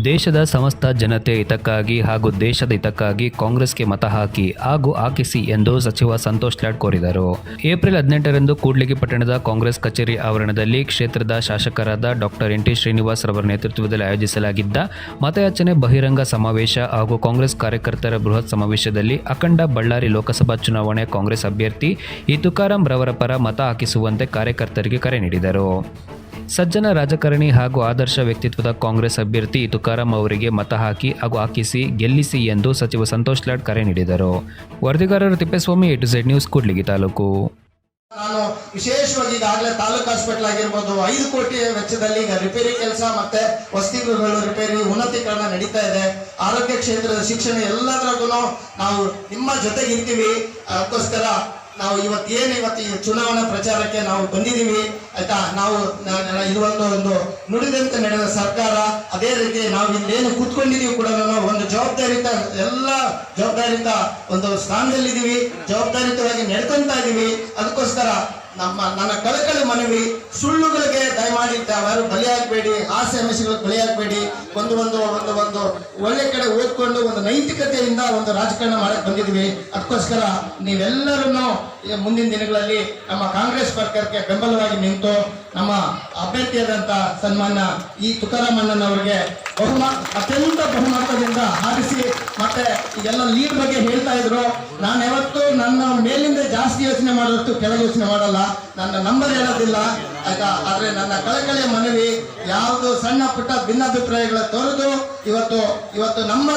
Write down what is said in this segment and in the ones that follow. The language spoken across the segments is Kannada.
ದೇಶದ ಸಮಸ್ತ ಜನತೆ ಹಿತಕ್ಕಾಗಿ ಹಾಗೂ ದೇಶದ ಹಿತಕ್ಕಾಗಿ ಕಾಂಗ್ರೆಸ್ಗೆ ಮತ ಹಾಕಿ ಹಾಗೂ ಹಾಕಿಸಿ ಎಂದು ಸಚಿವ ಸಂತೋಷ್ ಲಾಡ್ ಕೋರಿದರು. ಏಪ್ರಿಲ್ ಹದಿನೆಂಟರಂದು ಕೂಡ್ಲಿಗಿ ಪಟ್ಟಣದ ಕಾಂಗ್ರೆಸ್ ಕಚೇರಿ ಆವರಣದಲ್ಲಿ ಕ್ಷೇತ್ರದ ಶಾಸಕರಾದ ಡಾಕ್ಟರ್ ಎನ್ ಟಿ ಶ್ರೀನಿವಾಸ್ ರವರ ನೇತೃತ್ವದಲ್ಲಿ ಆಯೋಜಿಸಲಾಗಿದ್ದ ಮತಯಾಚನೆ ಬಹಿರಂಗ ಸಮಾವೇಶ ಹಾಗೂ ಕಾಂಗ್ರೆಸ್ ಕಾರ್ಯಕರ್ತರ ಬೃಹತ್ ಸಮಾವೇಶದಲ್ಲಿ ಅಖಂಡ ಬಳ್ಳಾರಿ ಲೋಕಸಭಾ ಚುನಾವಣೆ ಕಾಂಗ್ರೆಸ್ ಅಭ್ಯರ್ಥಿ ಈ ತುಕಾರಾಂ ರವರ ಪರ ಮತ ಹಾಕಿಸುವಂತೆ ಕಾರ್ಯಕರ್ತರಿಗೆ ಕರೆ ನೀಡಿದರು. ಸಜ್ಜನ ರಾಜಕಾರಣಿ ಹಾಗೂ ಆದರ್ಶ ವ್ಯಕ್ತಿತ್ವದ ಕಾಂಗ್ರೆಸ್ ಅಭ್ಯರ್ಥಿ ತುಕಾರಾಂ ಅವರಿಗೆ ಮತ ಹಾಕಿ ಹಾಗೂ ಹಾಕಿಸಿ ಗೆಲ್ಲಿಸಿ ಎಂದು ಸಚಿವ ಸಂತೋಷ್ ಲಾಡ್ ಕರೆ ನೀಡಿದರು. ವರದಿಗಾರರು Thippeswamy A to Z news Kudligi taluk. ನಾನು ವಿಶೇಷವಾಗಿ ಈಗಾಗಲೇ ತಾಲೂಕು ಹಾಸ್ಪಿಟಲ್ ಆಗಿರ್ಬೋದು ಐದು ಕೋಟಿ ವೆಚ್ಚದಲ್ಲಿ ಈಗ ರಿಪೇರಿ ಕೆಲಸ ಮತ್ತೆ ವಸತಿಗೃಹಗಳು ರಿಪೇರಿ ಉನ್ನತೀಕರಣ ನಡೀತಾ ಇದೆ. ಆರೋಗ್ಯ ಕ್ಷೇತ್ರದ ಶಿಕ್ಷಣ ಎಲ್ಲದರಲ್ಲೂ ನಾವು ನಿಮ್ಮ ಜೊತೆಗೆ ಇರ್ತೀವಿ. ಅದಕ್ಕೋಸ್ಕರ ನಾವು ಇವತ್ತು ಏನು ಇವತ್ತು ಈ ಚುನಾವಣಾ ಪ್ರಚಾರಕ್ಕೆ ನಾವು ಬಂದಿದ್ದೀವಿ ಆಯ್ತಾ? ನಾವು ಇದು ಒಂದು ನುಡಿದಂತೆ ನಡೆದ ಸರ್ಕಾರ, ಅದೇ ರೀತಿ ನಾವು ಇಲ್ಲೇನು ಕೂತ್ಕೊಂಡಿದೀವಿ ಕೂಡ ಒಂದು ಜವಾಬ್ದಾರಿತ ಎಲ್ಲ ಜವಾಬ್ದಾರಿತ ಒಂದು ಸ್ಥಾನದಲ್ಲಿದ್ದೀವಿ ಜವಾಬ್ದಾರಿತವಾಗಿ ನಡ್ಕೊಂತ ಇದೀವಿ. ಅದಕ್ಕೋಸ್ಕರ ನಮ್ಮ, ನನ್ನ ಕಳಕಳಿ ಮನವಿ, ಸುಳ್ಳುಗಳಿಗೆ ದಯಮಾಡಿ ತಾವ್ಯಾರು ಬಲಿಯಾಗಬೇಡಿ ಆಸೆ ಆಮಿಷಗಳಿಗೆ ಬಲಿಯಾಗಬೇಡಿ ಒಂದು ಒಂದು ಒಂದು ಒಂದು ಒಳ್ಳೆ ಕಡೆ ಓದ್ಕೊಂಡು ಒಂದು ನೈತಿಕತೆಯಿಂದ ಒಂದು ರಾಜಕಾರಣ ಮಾಡಕ್ ಬಂದಿದ್ವಿ ಅದಕ್ಕೋಸ್ಕರ ನೀವೆಲ್ಲರನ್ನೂ ಮುಂದಿನ ದಿನಗಳಲ್ಲಿ ನಮ್ಮ ಕಾಂಗ್ರೆಸ್ ಸರ್ಕಾರಕ್ಕೆ ಬೆಂಬಲವಾಗಿ ನಿಂತು ನಮ್ಮ ಅಭ್ಯರ್ಥಿಯಾದಂತ ಸನ್ಮಾನ ಈ ತುಕಾರಾಮ್ ಅಣ್ಣನವರಿಗೆ ಬಹುಮ ಅತ್ಯಂತ ಬಹುಮತದಿಂದ ಆರಿಸಿ ಮತ್ತೆ ಎಲ್ಲ ಲೀಡ್ ಬಗ್ಗೆ ಹೇಳ್ತಾ ಇದ್ರು. ನಾನು ಯಾವತ್ತು ನನ್ನ ಮೇಲಿಂದ ಜಾಸ್ತಿ ಯೋಚನೆ ಮಾಡೋದು ಕೆಳಗೆ ಯೋಚನೆ ಮಾಡಲ್ಲ. ನನ್ನ ನಂಬರ್ ಹೇಳೋದಿಲ್ಲ, ಆಯ್ತಾ? ಆದ್ರೆ ನನ್ನ ಕಳಕಳಿಯ ಮನವಿ, ಯಾವುದು ಸಣ್ಣ ಪುಟ್ಟ ಭಿನ್ನಾಭಿಪ್ರಾಯಗಳ ತೊರೆದು, ಇವತ್ತು ಇವತ್ತು ನಮ್ಮ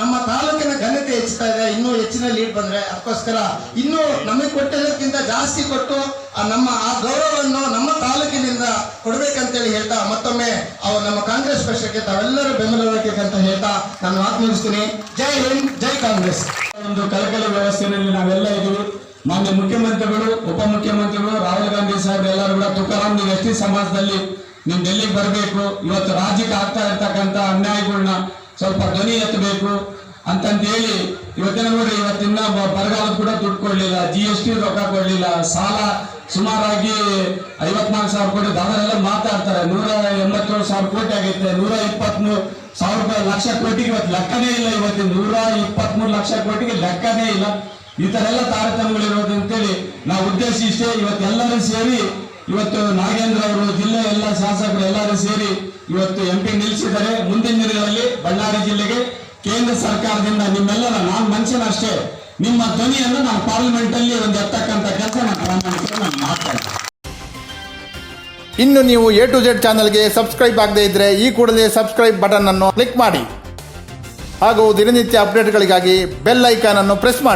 ನಮ್ಮ ತಾಲೂಕಿನ ಘನತೆ ಹೆಚ್ಚುತ್ತಾ ಇದೆ. ಇನ್ನೂ ಹೆಚ್ಚಿನ ಲೀಡ್ ಬಂದ್ರೆ ಅದಕ್ಕೋಸ್ಕರ ಇನ್ನೂ ನಮಗೆ ಕೊಟ್ಟಿರೋದಕ್ಕಿಂತ ಜಾಸ್ತಿ ಕೊಟ್ಟು, ಆ ನಮ್ಮ, ಆ ಗೌರವವನ್ನು ನಮ್ಮ ತಾಲೂಕಿನಿಂದ ಕೊಡ್ಬೇಕಂತೇಳಿ ಹೇಳ್ತಾ ಮತ್ತೊಮ್ಮೆ ಕಾಂಗ್ರೆಸ್ ಪಕ್ಷಕ್ಕೆ ತಾವೆಲ್ಲರೂ ಬೆಂಬಲವಾಗಬೇಕಂತ ಹೇಳ್ತಾ ನಾನು ಮಾತು ಮುಗಿಸ್ತೀನಿ ಜೈ ಹಿಂದ್, ಜೈ ಕಾಂಗ್ರೆಸ್. ಒಂದು ಕಲಕಲ ವ್ಯವಸ್ಥೆಯಲ್ಲಿ ನಾವೆಲ್ಲ ಇದ್ದೀವಿ. ಮಾನ್ಯ ಮುಖ್ಯಮಂತ್ರಿಗಳು, ಉಪಮುಖ್ಯಮಂತ್ರಿಗಳು, ರಾಹುಲ್ ಗಾಂಧಿ ಸಾಹೇಬ್ ಎಲ್ಲರೂ ಕೂಡ ತುಕಾರಾಮ್ ನೀವು ಎಷ್ಟೇ ಸಮಾಜದಲ್ಲಿ ನೀವು ಡೆಲ್ಲಿಗೆ ಬರಬೇಕು. ಇವತ್ತು ರಾಜ್ಯಕ್ಕೆ ಆಗ್ತಾ ಇರ್ತಕ್ಕಂಥ ಅನ್ಯಾಯಗಳನ್ನ ಸ್ವಲ್ಪ ಧ್ವನಿ ಎತ್ತಬೇಕು. ಅಂತಂತ ಹೇಳಿ ಇವತ್ತಿನ ನೋಡ್ರಿ ಇವತ್ತಿನ ಬರಗಾಲ ಕೂಡ ದುಡ್ಡು ಕೊಡ್ಲಿಲ್ಲ ಜಿ ಎಸ್ ಟಿ ರೊಕ್ಕ ಕೊಡ್ಲಿಲ್ಲ, ಸಾಲ ಸುಮಾರಾಗಿ ಐವತ್ನಾಲ್ಕು ಸಾವಿರ ಕೋಟಿ, ದಾದರೆಲ್ಲ ಮಾತಾಡ್ತಾರೆ. ನೂರ ಎಂಬತ್ತೇಳು ಸಾವಿರ ಕೋಟಿ ಆಗೈತೆ, ನೂರ ಇಪ್ಪತ್ಮೂರು ಸಾವಿರ ರೂಪಾಯಿ ಲಕ್ಷ ಕೋಟಿಗೆ ಇವತ್ತು ಲೆಕ್ಕನೇ ಇಲ್ಲ ಇವತ್ತಿನ ನೂರ ಇಪ್ಪತ್ಮೂರು ಲಕ್ಷ ಕೋಟಿಗೆ ಲೆಕ್ಕನೇ ಇಲ್ಲ. ಈ ತರ ಎಲ್ಲ ತಾರತಮ್ಯಗಳಿರೋದು ಅಂತೇಳಿ ನಾವು ಉದ್ದೇಶ ಇಷ್ಟೇ ಇವತ್ತೆಲ್ಲರೂ ಸೇರಿ ಇವತ್ತು ನಾಗೇಂದ್ರ ಅವರು, ಜಿಲ್ಲೆ ಎಲ್ಲ ಶಾಸಕರು ಎಲ್ಲರೂ ಸೇರಿ ಇವತ್ತು ಎಂ ಪಿ ನಿಲ್ಲಿಸಿದ್ದಾರೆ. ಮುಂದಿನ ದಿನಗಳಲ್ಲಿ ಬಳ್ಳಾರಿ ಜಿಲ್ಲೆಗೆ ಕೇಂದ್ರ ಸರ್ಕಾರದಿಂದ ನಿಮ್ಮೆಲ್ಲರ ನಾನು ಮನುಷ್ಯನಷ್ಟೇ ನಿಮ್ಮ ಧ್ವನಿಯನ್ನು ನಾನು ಪಾರ್ಲಿಮೆಂಟ್ ಅಲ್ಲಿ ಒಂದು ಎತ್ತಕ್ಕಂತ ಕೆಲಸ ನಾನು ಇನ್ನು ನೀವು ಎ ಟು ಜೆಡ್ ಚಾನಲ್ಗೆ ಸಬ್ಸ್ಕ್ರೈಬ್ ಆಗದೇ ಇದ್ರೆ ಈ ಕೂಡಲೇ ಸಬ್ಸ್ಕ್ರೈಬ್ ಬಟನ್ ಅನ್ನು ಕ್ಲಿಕ್ ಮಾಡಿ. ಹಾಗೂ ದಿನನಿತ್ಯ ಅಪ್ಡೇಟ್ಗಳಿಗಾಗಿ ಬೆಲ್ ಐಕಾನ್ ಅನ್ನು ಪ್ರೆಸ್ ಮಾಡಿ.